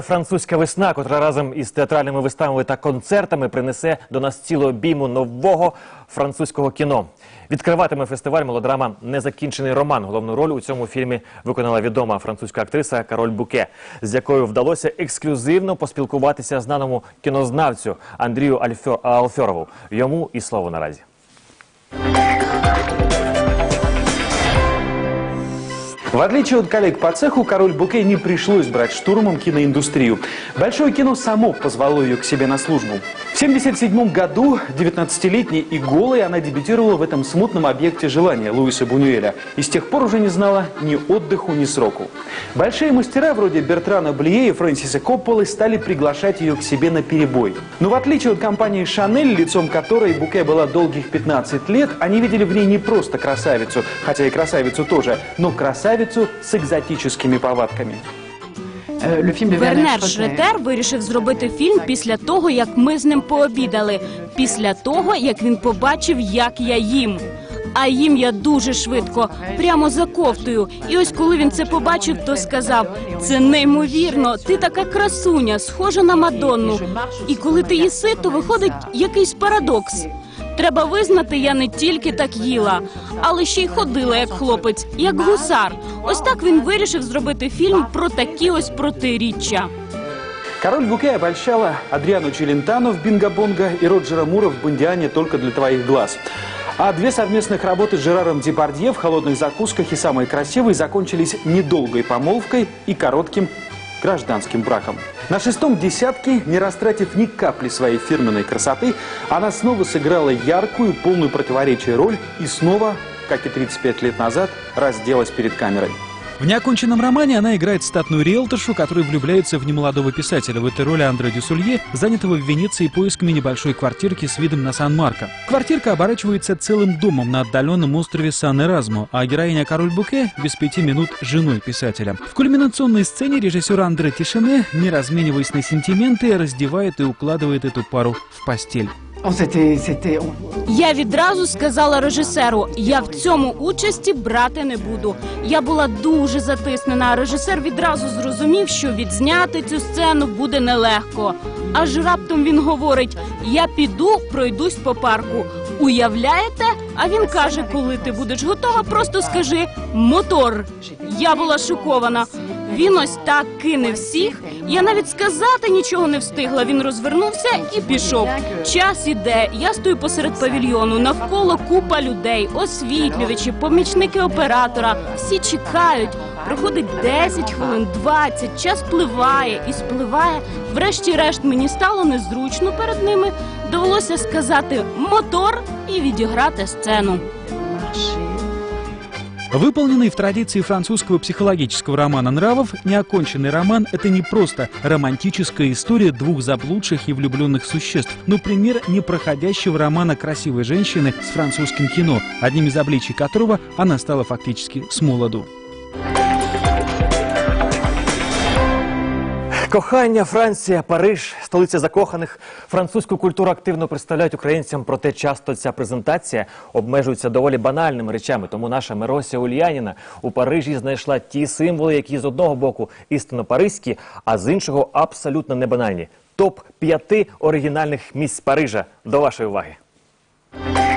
Французька весна, котра разом із театральними виставами та концертами принесе до нас цілу обійму нового французького кіно. Відкриватиме фестиваль мелодрама Незакінчений роман. Головну роль у цьому фільмі виконала відома французька актриса Кароль Буке, з якою вдалося ексклюзивно поспілкуватися знаному кінознавцю Андрію Альфьо- Алфьорову. Йому і слово наразі. В отличие от коллег по цеху, король Буке не пришлось брать штурмом киноиндустрию. Большое кино само позвало ее к себе на службу. В 1977 году 19-летней и голой она дебютировала в этом смутном объекте желания Луиса Бунюэля и с тех пор уже не знала ни отдыху, ни сроку. Большие мастера вроде Бертрана Блие и Фрэнсиса Копполы стали приглашать ее к себе на перебой. Но в отличие от компании «Шанель», лицом которой Буке была долгих 15 лет, они видели в ней не просто красавицу, хотя и красавицу тоже, но красавицу с экзотическими повадками. Le Вернер Шретер вирішив зробити фільм після того, як ми з ним пообідали, після того, як він побачив, як я їм. А їм я дуже швидко, прямо за кофтою. І ось коли він це побачив, то сказав: це неймовірно, ти така красуня, схожа на Мадонну. І коли ти їси, то виходить якийсь парадокс. Треба визнати, я не тільки так їла, але ще й ходила як хлопець, як гусар. Ось так він вирішив зробити фільм про такі ось протиріччя. Король Буке обольщала Адриану Челентано в «Бинго-бонго» и Роджера Мура в «Бондиане» только для твоих глаз. А две совместных работы с Жераром Депардье в «Холодных закусках» и «Самые красивые» закончились недолгой помолвкой и коротким гражданским браком. На шестом десятке, не растратив ни капли своей фирменной красоты, она снова сыграла яркую, полную противоречия роль и снова, как и 35 лет назад, разделась перед камерой. В неоконченном романе она играет статную риэлторшу, которая влюбляется в немолодого писателя. В этой роли Андре Дюсулье, занятого в Венеции поисками небольшой квартирки с видом на Сан-Марко. Квартирка оборачивается целым домом на отдаленном острове Сан-Эразмо, а героиня Король Буке без пяти минут женой писателя. В кульминационной сцене режиссер Андре Тишине, не размениваясь на сентименты, раздевает и укладывает эту пару в постель. Oh, c'était, c'était, Я відразу сказала режисеру: я в цьому участі брати не буду. Я була дуже затиснена. Режисер відразу зрозумів, що відзняти цю сцену буде нелегко. Аж раптом він говорить: я піду, пройдусь по парку. Уявляєте? А він каже: коли ти будеш готова, просто скажи мотор. Я була шокована. Він ось так кине всіх. Я навіть сказати нічого не встигла. Він розвернувся і пішов. Час іде. Я стою посеред павільйону. Навколо купа людей, освітлювачі, помічники оператора. Всі чекають. Проходить 10 хвилин, 20, час пливає і спливає. Врешті-решт мені стало незручно перед ними. Довелося сказати мотор і відіграти сцену. Выполненный в традиции французского психологического романа нравов, неоконченный роман – это не просто романтическая история двух заблудших и влюбленных существ, но пример непроходящего романа красивой женщины с французским кино, одним из обличий которого она стала фактически с молоду. Кохання, Франція, Париж, столиця закоханих. Французьку культуру активно представляють українцям, проте часто ця презентація обмежується доволі банальними речами. Тому наша Мирося Ульяніна у Парижі знайшла ті символи, які з одного боку істинно паризькі, а з іншого абсолютно не банальні. Топ п'яти оригінальних місць Парижа. До вашої уваги.